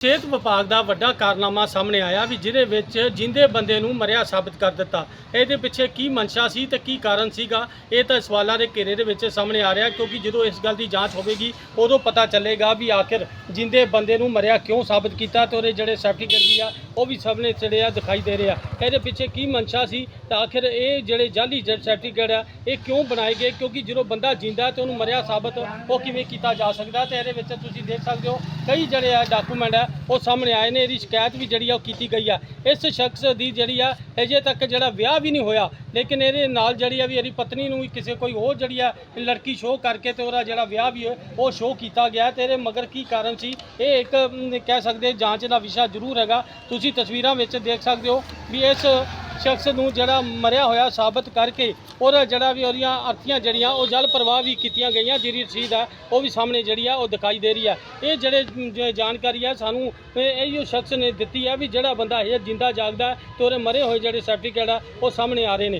ਸਿਹਤ ਵਿਭਾਗ ਦਾ ਵੱਡਾ ਕਾਰਨਾਮਾ ਸਾਹਮਣੇ ਆਇਆ ਵੀ ਜਿਹਦੇ ਵਿੱਚ ਜਿੰਦੇ ਬੰਦੇ ਨੂੰ ਮਰਿਆ ਸਾਬਤ ਕਰ ਦਿੱਤਾ। ਇਹਦੇ ਪਿੱਛੇ ਕੀ ਮਨਸ਼ਾ ਸੀ ਤੇ ਕੀ ਕਾਰਨ ਸੀਗਾ? ਇਹ ਤਾਂ ਸਵਾਲਾਂ ਦੇ ਘੇਰੇ ਦੇ ਵਿੱਚ ਸਾਹਮਣੇ ਆ ਰਿਹਾ ਕਿਉਂਕਿ ਜਦੋਂ ਇਸ ਗੱਲ ਦੀ ਜਾਂਚ ਹੋਵੇਗੀ, ਉਦੋਂ ਪਤਾ ਚੱਲੇਗਾ ਵੀ ਆਖਿਰ ਜਿੰਦੇ ਬੰਦੇ ਨੂੰ ਮਰਿਆ ਕਿਉਂ ਸਾਬਤ ਕੀਤਾ ਤੇ ਉਹਦੇ ਜਿਹੜੇ ਸਰਟੀਫਿਕੇਟ ਵੀ ਆ ਉਹ ਵੀ ਸਭ ਨੇ ਜਿਹੜੇ ਆ ਦਿਖਾਈ ਦੇ ਰਹੇ। ਆ ਇਹਦੇ ਪਿੱਛੇ ਕੀ ਮਨਸ਼ਾ ਸੀ ਤਾਂ ਆਖਿਰ ਇਹ ਜਿਹੜੇ ਜਾਲੀ ਸਰਟੀਫਿਕੇਟ ਆ, ਇਹ ਕਿਉਂ ਬਣਾਏ ਗਏ? ਕਿਉਂਕਿ ਜਦੋਂ ਬੰਦਾ ਜਿੰਦਾ ਤੇ ਉਹਨੂੰ ਮਰਿਆ ਸਾਬਤ, ਉਹ ਕਿਵੇਂ ਕੀਤਾ ਜਾ ਸਕਦਾ? ਤੇ ਇਹਦੇ ਵਿੱਚ ਤੁਸੀਂ ਦੇਖ ਸਕਦੇ ਹੋ, ਕਈ ਜਿਹੜੇ ਆ ਡਾਕੂਮੈਂਟ ਆ, ਉਹ ਸਾਹਮਣੇ ਆਏ ਨੇ। ਇਹਦੀ ਸ਼ਿਕਾਇਤ ਵੀ ਜਿਹੜੀ ਆ ਉਹ ਕੀਤੀ ਗਈ ਆ। ਇਸ ਸ਼ਖਸ ਦੀ ਜਿਹੜੀ ਆ, ਅਜੇ ਤੱਕ ਜਿਹੜਾ ਵਿਆਹ ਵੀ ਨਹੀਂ ਹੋਇਆ, ਲੇਕਿਨ ਇਹਦੇ ਨਾਲ ਜਿਹੜੀ ਆ ਵੀ ਇਹਦੀ ਪਤਨੀ ਨੂੰ ਵੀ ਕਿਸੇ ਕੋਈ ਹੋਰ ਜਿਹੜੀ ਆ ਲੜਕੀ ਸ਼ੋਅ ਕਰਕੇ ਤੇ ਉਹਦਾ ਜਿਹੜਾ ਵਿਆਹ ਵੀ ਹੈ ਉਹ ਸ਼ੋਅ ਕੀਤਾ ਗਿਆ। ਤੇ ਇਹਦੇ ਮਗਰ ਕੀ ਕਾਰਨ ਸੀ? ਇਹ ਇੱਕ ਕਹਿ ਸਕਦੇ ਜਾਂਚ ਦਾ ਵਿਸ਼ਾ ਜ਼ਰੂਰ ਹੈਗਾ। ਤੁਸੀਂ ਤਸਵੀਰਾਂ ਵਿੱਚ ਦੇਖ ਸਕਦੇ ਹੋ ਵੀ ਇਸ ਸ਼ਖਸ ਨੂੰ ਜਿਹੜਾ ਮਰਿਆ ਹੋਇਆ ਸਾਬਤ ਕਰਕੇ ਉਹਦਾ ਜਿਹੜਾ ਵੀ ਉਹਦੀਆਂ ਅਰਥੀਆਂ ਜਿਹੜੀਆਂ ਉਹ ਜਲ ਪ੍ਰਵਾਹ ਵੀ ਕੀਤੀਆਂ ਗਈਆਂ, ਜਿਹੜੀ ਰਸੀਦ ਆ ਉਹ ਵੀ ਸਾਹਮਣੇ ਜਿਹੜੀ ਆ, ਉਹ ਦਿਖਾਈ ਦੇ ਰਹੀ ਆ। ਇਹ ਜਿਹੜੇ ਜਾਣਕਾਰੀ ਆ ਸਾਨੂੰ ਇਹ, ਇਹੋ ਸ਼ਖਸ ਨੇ ਦਿੱਤੀ ਆ ਵੀ ਜਿਹੜਾ ਬੰਦਾ ਇਹ ਜਿੰਦਾ ਜਾਗਦਾ ਤੇ ਉਹਦੇ ਮਰੇ ਹੋਏ ਜਿਹੜੇ ਸਰਟੀਫਿਕੇਟ ਆ, ਉਹ ਸਾਹਮਣੇ ਆ ਰਹੇ ਨੇ।